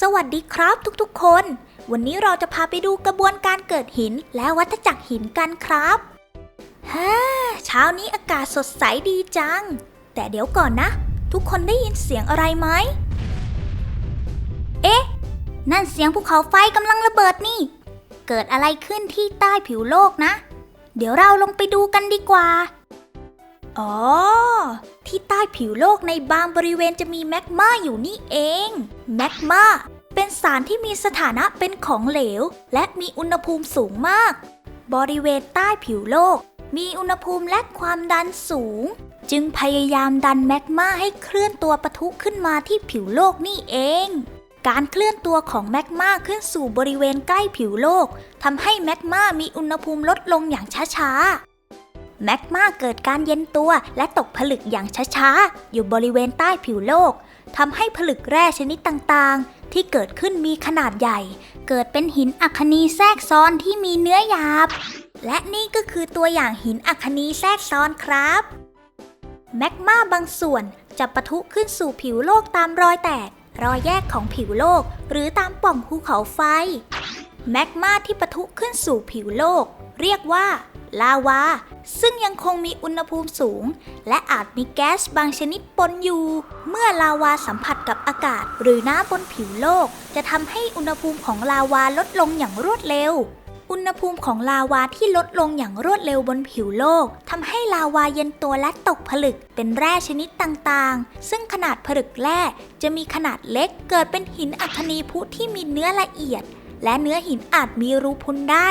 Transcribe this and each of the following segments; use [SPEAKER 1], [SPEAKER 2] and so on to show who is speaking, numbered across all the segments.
[SPEAKER 1] สวัสดีครับทุกๆคน วันนี้เราจะพาไปดูกระบวนการเกิดหินและวัฏจักรหินกันครับฮ่าเช้านี้อากาศสดใสดีจัง แต่เดี๋ยวก่อนนะ ทุกคนได้ยินเสียงอะไรไหม เอ๊ะ นั่นเสียงภูเขาไฟกำลังระเบิดนี่ เกิดอะไรขึ้นที่ใต้ผิวโลกนะ เดี๋ยวเราลงไปดูกันดีกว่า อ๋อ ที่ใต้ผิวโลกในบางบริเวณจะมีแมกมาอยู่นี่เอง แมกมาเป็นสารที่มีสถานะเป็นของเหลว และมีอุณหภูมิสูงมาก บริเวณใต้ผิวโลก มีอุณหภูมิและความดันสูง จึงพยายามดันแมกมาให้เคลื่อนตัวปะทุขึ้นมาที่ผิวโลกนี่เอง การเคลื่อนตัวของแมกมาขึ้นสู่บริเวณใกล้ผิวโลกทำให้แมกมามีอุณหภูมิลดลงอย่างช้าๆ แมกมาเกิดการเย็นตัวและตกผลึกอย่างช้าๆ อยู่บริเวณใต้ผิวโลกทำให้ผลึกแร่ชนิดต่างๆ ที่เกิดขึ้นมีขนาดใหญ่ เกิดเป็นหินอัคนีแทรกซ้อนที่มีเนื้อหยาบ และนี่ก็คือตัวอย่างหินอัคนีแทรกซ้อนครับแมกมาบางส่วนจะปะทุขึ้นสู่ผิวโลกตามรอยแตก รอยแยกของผิวโลก หรือตามปล่องภูเขาไฟแมกมาที่ปะทุขึ้นสู่ผิวโลก เรียกว่า ลาวา ซึ่งยังคงมีอุณหภูมิสูง และอาจมีแก๊สบางชนิดปนอยู่ เมื่อลาวาสัมผัสกับอากาศ หรือน้ำบนผิวโลก จะทำให้อุณหภูมิของลาวาลดลงอย่างรวดเร็ว อุณหภูมิของลาวาที่ลดลงอย่างรวดเร็วบนผิวโลกทำให้ลาวาเย็นตัวและตกผลึกเป็นแร่ชนิดต่างๆ ซึ่งขนาดผลึกแร่จะมีขนาดเล็กเกิดเป็นหินอัคนีพุที่มีเนื้อละเอียด และเนื้อหินอาจมีรูพุนได้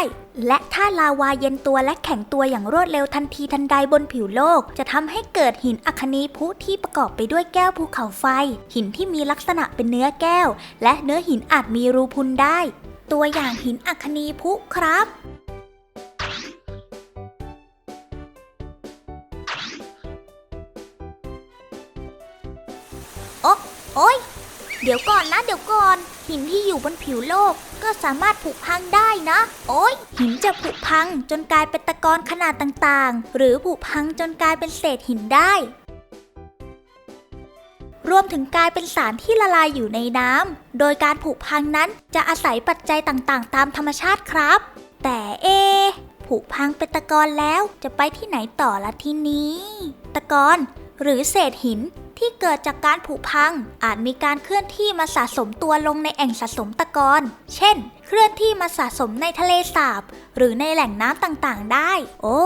[SPEAKER 1] และถ้าลาวาเย็นตัวและแข็งตัวอย่างรวดเร็วทันทีทันใดบนผิวโลก จะทำให้เกิดหินอัคนีพุที่ประกอบไปด้วยแก้วภูเขาไฟ หินที่มีลักษณะเป็นเนื้อแก้ว และเนื้อหินอาจมีรูพุนได้ ตัวอย่างหินอัคนีพุครับโอ๊ะโอ๊ยเดี๋ยวก่อนนะ เดี๋ยวก่อน หินที่อยู่บนผิวโลกก็สามารถผุพังได้นะ โอ๊ยหินจะผุพังจนกลายเป็นตะกอนขนาดต่างๆ หรือผุพังจนกลายเป็นเศษหินได้ รวมถึงกลายเป็นสารที่ละลายอยู่ในน้ำโดยการผุพังนั้นจะอาศัยปัจจัยต่างๆ ตามธรรมชาติครับ แต่เอผุพังเป็นตะกอนแล้วจะไปที่ไหนต่อละทีนี้ ตะกอนหรือเศษหิน ที่เกิดจากการผุพัง อาจมีการเคลื่อนที่มาสะสมตัวลงในแอ่งสะสมตะกอน เช่น เคลื่อนที่มาสะสมในทะเลสาบ หรือในแหล่งน้ำต่างๆ ได้ โอ้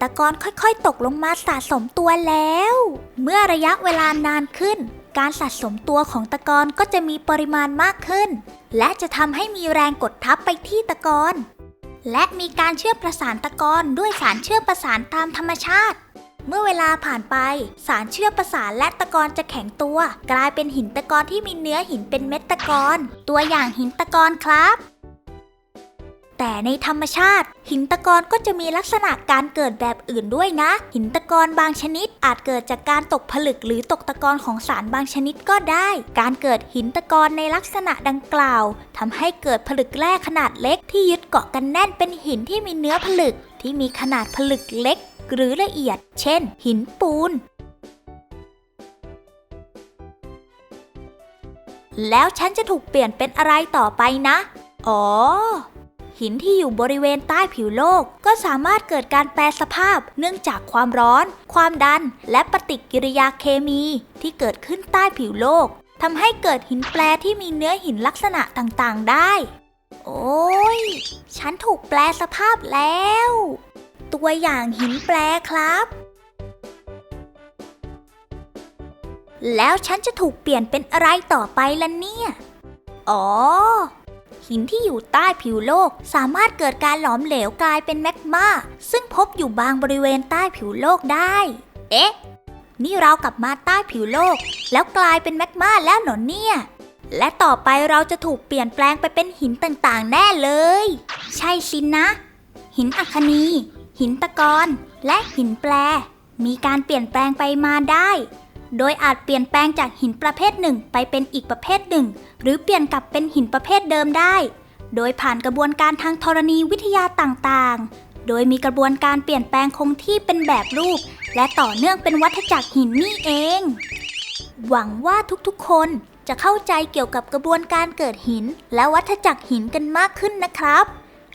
[SPEAKER 1] ตะกอนค่อยๆ ตกลงมาสะสมตัวแล้ว เมื่อระยะเวลานานขึ้น การสะสมตัวของตะกอนก็จะมีปริมาณมากขึ้น และจะทำให้มีแรงกดทับไปที่ตะกอนและมีการเชื่อมประสานตะกอนด้วยสารเชื่อมประสานตามธรรมชาติ เมื่อเวลาผ่านไป สารเชื่อมประสานและตะกอนจะแข็งตัว กลายเป็นหินตะกอนที่มีเนื้อหินเป็นเม็ดตะกอน ตัวอย่างหินตะกอนครับแต่ในธรรมชาติ หินตะกอนก็จะมีลักษณะการเกิดแบบอื่นด้วยนะ หินตะกอนบางชนิดอาจเกิดจากการตกผลึกหรือตกตะกอนของสารบางชนิดก็ได้ การเกิดหินตะกอนในลักษณะดังกล่าวทำให้เกิดผลึกแร่ขนาดเล็กที่ยึดเกาะกันแน่นเป็นหินที่มีเนื้อผลึกที่มีขนาดผลึกเล็ก หรือละเอียด เช่น หินปูน แล้วฉันจะถูกเปลี่ยนเป็นอะไรต่อไปนะ อ๋อ หินที่อยู่บริเวณใต้ผิวโลกก็สามารถเกิดการแปรสภาพ เนื่องจากความร้อน ความดัน และปฏิกิริยาเคมีที่เกิดขึ้นใต้ผิวโลกทำให้เกิดหินแปรที่มีเนื้อหินลักษณะต่างๆได้ โอ้ย ฉันถูกแปลสภาพแล้ว ตัวอย่างหินแปรครับ แล้วฉันจะถูกเปลี่ยนเป็นอะไรต่อไปล่ะเนี่ย อ๋อ หินที่อยู่ใต้ผิวโลกสามารถเกิดการหลอมเหลวกลายเป็นแมกมา ซึ่งพบอยู่บางบริเวณใต้ผิวโลกได้ เอ๊ะ นี่เรากลับมาใต้ผิวโลก แล้วกลายเป็นแมกมาแล้วเหรอเนี่ยและต่อไปเราจะถูกเปลี่ยนแปลงไปเป็นหินต่างๆ แน่เลย ใช่สินะ หินอัคนี หินตะกอนและหินแปรมีการเปลี่ยนแปลงไปมาได้ โดยอาจเปลี่ยนแปลงจากหินประเภทหนึ่งไปเป็นอีกประเภทหนึ่ง หรือเปลี่ยนกลับเป็นหินประเภทเดิมได้ โดยผ่านกระบวนการทางธรณีวิทยาต่างๆ โดยมีกระบวนการเปลี่ยนแปลงคงที่เป็นแบบรูป และต่อเนื่องเป็นวัฏจักรหินนี่เอง หวังว่าทุกๆ คนจะเข้าใจเกี่ยวกับกระบวนการเกิดหิน และวัฏจักรหินกันมากขึ้นนะครับ